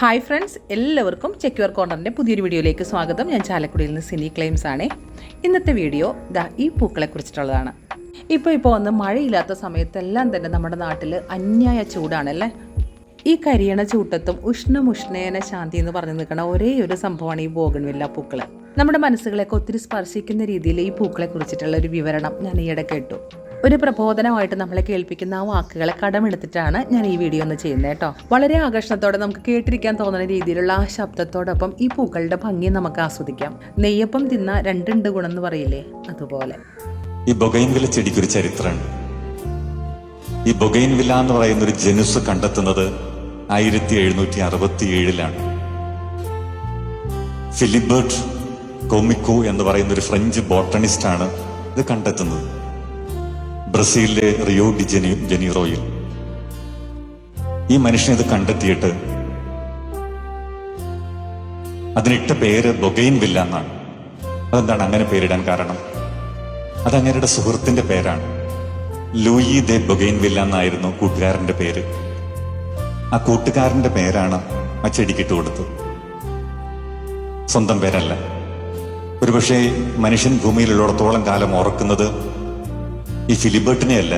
Hi friends എല്ലാവർക്കും check your കോർണറിന്റെ പുതിയൊരു വീഡിയോയിലേക്ക് സ്വാഗതം. ഞാൻ ചാലക്കുടിയിൽ നിന്ന് സിനി ക്ലെയിംസ് ആണ്. ഇന്നത്തെ വീഡിയോ ദാ ഈ പൂക്കളെ കുറിച്ചിട്ടുള്ളതാണ്. ഇപ്പോൾ ഇപ്പോൾ വന്ന് മഴയില്ലാത്ത സമയത്തെല്ലാം തന്നെ നമ്മുടെ നാട്ടിൽ അന്യായ ചൂടാണല്ലേ ഈ കരിയണ ചൂട്ടത്തും ഉഷ്ണം ഉഷ്ണേന ശാന്തി എന്ന് പറഞ്ഞു നിൽക്കുന്ന ഒരേ ഒരു സംഭവമാണ് ഈ ബോഗൺവില്ല പൂക്കൾ നമ്മുടെ മനസ്സുകളെയൊക്കെ ഒത്തിരി സ്പർശിക്കുന്ന രീതിയിൽ ഈ പൂക്കളെ കുറിച്ചിട്ടുള്ള ഒരു വിവരണം ഞാൻ ഈയിടെ കേട്ടു. ഒരു പ്രബോധനമായിട്ട് നമ്മളെ കേൾപ്പിക്കുന്ന ആ വാക്കുകളെ കടമെടുത്തിട്ടാണ് ഞാൻ ഈ വീഡിയോ ഒന്ന് ചെയ്യുന്നത് കേട്ടോ. വളരെ ആകർഷണത്തോടെ നമുക്ക് കേട്ടിരിക്കാൻ തോന്നുന്ന രീതിയിലുള്ള ആ ശബ്ദത്തോടൊപ്പം ഈ പൂക്കളുടെ ഭംഗി നമുക്ക് ആസ്വദിക്കാം. നെയ്യപ്പം തിന്ന രണ്ടുണ്ട് ഗുണം എന്ന് പറയില്ലേ? അതുപോലെ. ഈ ബൊഗൈൻവില ചെടിക്കൊരു ചരിത്രമുണ്ട്. ഈ ബൊഗൈൻവില എന്ന് പറയുന്ന ഒരു ജനുസ് കണ്ടെത്തുന്നത് ആയിരത്തി എഴുന്നൂറ്റി അറുപത്തി ഏഴിലാണ് ഫിലിബർട്ട് കോമിക്കോ എന്ന് പറയുന്ന ഒരു ഫ്രഞ്ച് ബോട്ടണിസ്റ്റ് ആണ് ഇത് കണ്ടെത്തുന്നത്. ബ്രസീലിലെ റിയോ ഡി ജനി ജനീറോയിൽ. ഈ മനുഷ്യൻ ഇത് കണ്ടെത്തിയിട്ട് അതിനിട്ട പേര് ബൊഗൈൻ വില്ല എന്നാണ്. അതെന്താണ് അങ്ങനെ പേരിടാൻ കാരണം? അത് അങ്ങേരുടെ സുഹൃത്തിന്റെ പേരാണ്. ലൂയി ദെ ബൊഗൈൻവില്ല എന്നായിരുന്നു കൂട്ടുകാരന്റെ പേര്. ആ കൂട്ടുകാരന്റെ പേരാണ് ആ ചെടിക്കിട്ട് കൊടുത്തത്. സ്വന്തം പേരല്ല. ഒരുപക്ഷെ മനുഷ്യൻ ഭൂമിയിലുള്ളിടത്തോളം കാലം ഓർക്കുന്നത് ഈ ഫിലിബർട്ടിനെ അല്ല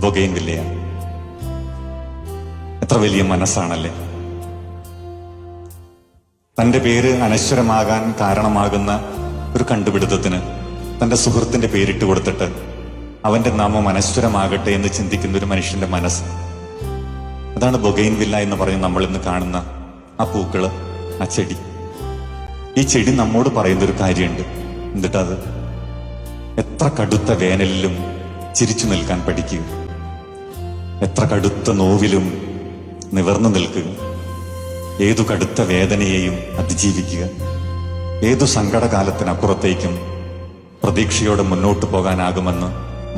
ബൊഗൈൻ വില്ലയ എത്ര വലിയ മനസ്സാണല്ലേ. തന്റെ പേര് അനശ്വരമാകാൻ കാരണമാകുന്ന ഒരു കണ്ടുപിടുത്തത്തിന് തന്റെ സുഹൃത്തിന്റെ പേരിട്ട് കൊടുത്തിട്ട് അവന്റെ നാമം അനശ്വരമാകട്ടെ എന്ന് ചിന്തിക്കുന്ന ഒരു മനുഷ്യന്റെ മനസ്സ്. അതാണ് ബൊഗൈൻവില്ല എന്ന് പറഞ്ഞ് നമ്മൾ ഇന്ന് കാണുന്ന ആ പൂക്കൾ ആ ചെടി. ഈ ചെടി നമ്മോട് പറയുന്ന ഒരു കാര്യമുണ്ട് എന്നിട്ടത് എത്ര കടുത്ത വേനലിലും ചിരിച്ചു നിൽക്കാൻ പഠിക്കുക. എത്ര കടുത്ത നോവിലും നിവർന്നു നിൽക്കുക. ഏതു കടുത്ത വേദനയെയും അതിജീവിക്കുക. ഏതു സങ്കടകാലത്തിനപ്പുറത്തേക്കും പ്രതീക്ഷയോടെ മുന്നോട്ട് പോകാനാകുമെന്ന്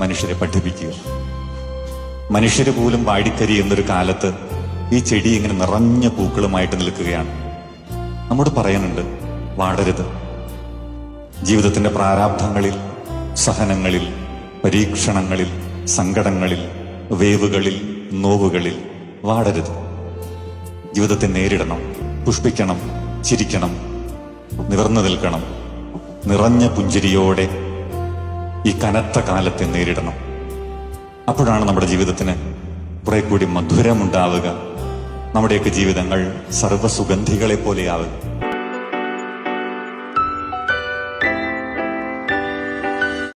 മനുഷ്യരെ പഠിപ്പിക്കുക. മനുഷ്യര് പോലും വാടിക്കരി എന്നൊരു കാലത്ത് ഈ ചെടി ഇങ്ങനെ നിറഞ്ഞ പൂക്കളുമായിട്ട് നിൽക്കുകയാണ്. നമ്മോട് പറയുന്നുണ്ട് വാടരുത്. ജീവിതത്തിന്റെ പ്രാരാബ്ധങ്ങളിൽ സഹനങ്ങളിൽ പരീക്ഷണങ്ങളിൽ സങ്കടങ്ങളിൽ വേവുകളിൽ നോവുകളിൽ വാടരുത്. ജീവിതത്തെ നേരിടണം പുഷ്പിക്കണം ചിരിക്കണം നിവർന്നു നിൽക്കണം നിറഞ്ഞ പുഞ്ചിരിയോടെ ഈ കനത്ത കാലത്തെ നേരിടണം. അപ്പോഴാണ് നമ്മുടെ ജീവിതത്തിന് കുറെ കൂടി മധുരമുണ്ടാവുക. നമ്മുടെയൊക്കെ ജീവിതങ്ങൾ സർവസുഗന്ധികളെ പോലെയാവുക